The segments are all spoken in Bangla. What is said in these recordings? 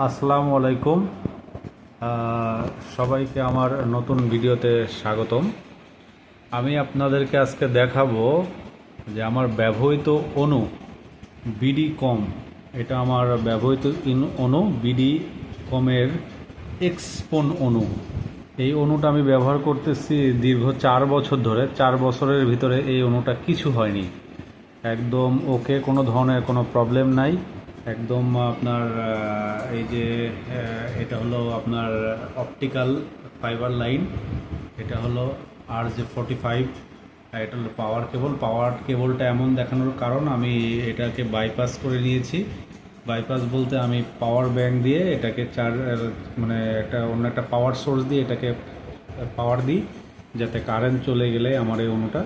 আসসালামু আলাইকুম। সবাইকে আমার নতুন ভিডিওতে স্বাগতম। আমি আপনাদেরকে আজকে দেখাবো যে আমার ব্যবহৃত অণু বিডি কম এটা আমার ব্যবহৃত অণু বিডি কমের এক্সপন অণু। এই অণুটা আমি ব্যবহার করতেছি দীর্ঘ চার বছর ধরে। চার বছরের ভিতরে এই অণুটা কিছু হয়নি। একদম ওকে কোনো ধরনের কোনো প্রবলেম নাই। একদম আপনার এই যে এটা হলো আপনার অপটিক্যাল ফাইবার লাইন এটা হলো আর যে ফর্টি ফাইভ এটা হলো পাওয়ার কেবল পাওয়ার কেবলটা এমন দেখানোর কারণ, আমি এটাকে বাইপাস করে নিয়েছি। বাইপাস বলতে আমি পাওয়ার ব্যাংক দিয়ে এটাকে চার মানে একটা অন্য একটা পাওয়ার সোর্স দিয়ে এটাকে পাওয়ার দিই, যাতে কারেন্ট চলে গেলে আমার এই অণুটা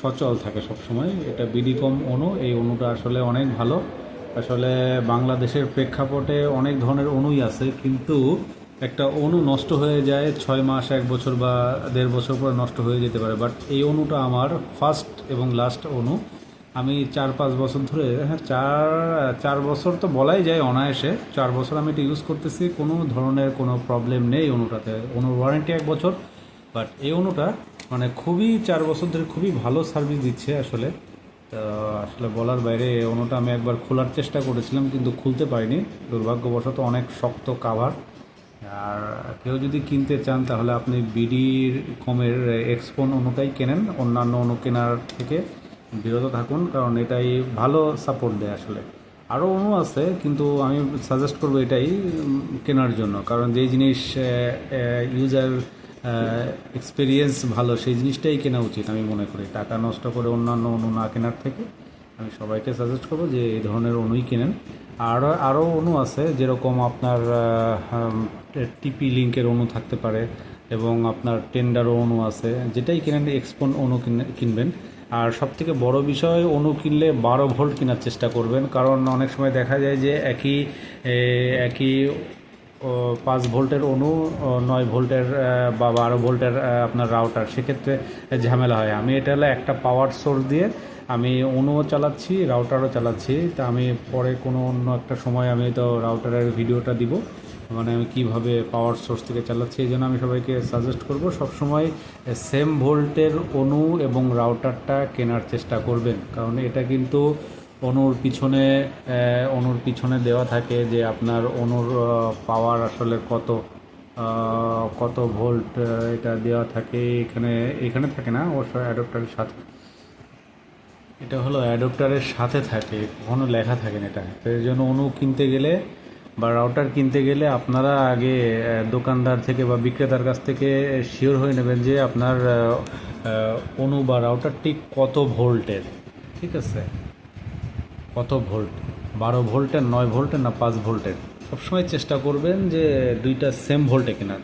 সচল থাকে সবসময়। এটা বিডিকম অণু, এই অণুটা আসলে অনেক ভালো। আসলে বাংলাদেশের প্রেক্ষাপটে অনেক ধরনের অণুই আছে, কিন্তু একটা অণু নষ্ট হয়ে যায়, ছয় মাস, এক বছর বা দেড় বছর পরে নষ্ট হয়ে যেতে পারে। বাট এই অণুটা আমার ফার্স্ট এবং লাস্ট অণু আমি চার, পাঁচ বছর ধরে হ্যাঁ চার চার বছর তো বলাই যায় অনায়াসে, চার বছর আমি এটা ইউজ করতেছি, কোনো ধরনের কোনো প্রবলেম নেই অনুটাতে। অনুর ওয়ারেন্টি এক বছর বাট এই অনুটা মানে খুবই, চার বছর ধরে খুবই ভালো সার্ভিস দিচ্ছে আসলে। আসলে বলার বাইরে অনুটা আমি একবার খোলার চেষ্টা করেছিলাম, কিন্তু খুলতে পারিনি। দুর্ভাগ্যবশত অনেক শক্ত কাভার আর কেউ যদি কিনতে চান, তাহলে আপনি বিডির কমের এক্সপোন অনুটাই কেনেন। অন্যান্য অনু কেনার থেকে বিরত থাকুন, কারণ এটাই ভালো সাপোর্ট দেয় আসলে। আরও অনু আছে, কিন্তু আমি সাজেস্ট করব এটাই কেনার জন্য। কারণ যেই জিনিস ইউজার এক্সপিরিয়েন্স ভালো, সেই জিনিসটাই কেনা উচিত আমি মনে করি। টাকা নষ্ট করে অন্যান্য অনু না কেনার থেকে আমি সবাইকে সাজেস্ট করব যে এই ধরনের অনুই কেনেন। আরও আরও অনু আছে, যেরকম আপনার টিপি লিঙ্কের অনু থাকতে পারে এবং আপনার টেন্ডারও অনু আছে, যেটাই কেনেন এক্সপন অনু কিনে- কিনবেন। আর সবথেকে বড় বিষয়, অনু কিনলে বারো ভোল্ট কেনার চেষ্টা করবেন, কারণ অনেক সময় দেখা যায় যে একই একই পাঁচ ভোল্টের অনু নয় ভোল্টের বা বারো ভোল্টের আপনার রাউটার, সেক্ষেত্রে ঝামেলা হয়। আমি এটা হলো একটা পাওয়ার সোর্স দিয়ে আমি অনুও চালাচ্ছি, রাউটারও চালাচ্ছি। তা আমি পরে কোনো অন্য একটা সময় আমি তো রাউটারের ভিডিওটা দিব মানে আমি কীভাবে পাওয়ার সোর্স থেকে চালাচ্ছি, এই জন্য আমি সবাইকে সাজেস্ট করব, সবসময় সেম ভোল্টের অনু এবং রাউটারটা কেনার চেষ্টা করবেন। কারণ এটা কিন্তু অনুর পিছনে অনুর পিছনে দেওয়া থাকে যে আপনার অনুর পাওয়ার আসলে কত কত ভোল্ট এটা দেওয়া থাকে এখানে এখানে থাকে না অবশ্যই অ্যাডপ্টারের সাথে। এটা হলো অ্যাডপ্টারের সাথে থাকে, কখনো লেখা থাকে না এটা। তো এর জন্য অনু কিনতে গেলে বা রাউটার কিনতে গেলে আপনারা আগে দোকানদার থেকে বা বিক্রেতার কাছ থেকে শিওর হয়ে নেবেন যে আপনার অনু বা রাউটারটি কত ভোল্টের, ঠিক আছে? কত ভোল্ট? বারো ভোল্টের, নয় ভোল্টের না পাঁচ ভোল্টের? সবসময় চেষ্টা করবেন যে দুইটা সেম ভোল্টে কেনার।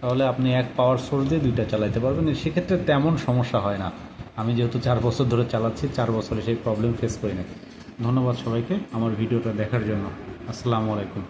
তাহলে আপনি এক পাওয়ার সোর্স দিয়ে দুইটা চালাইতে পারবেন। সেক্ষেত্রে তেমন সমস্যা হয় না। আমি যেহেতু চার বছর ধরে চালাচ্ছি, চার বছরে সেই প্রবলেম ফেস করি না ধন্যবাদ সবাইকে আমার ভিডিওটা দেখার জন্য। আসসালামু আলাইকুম।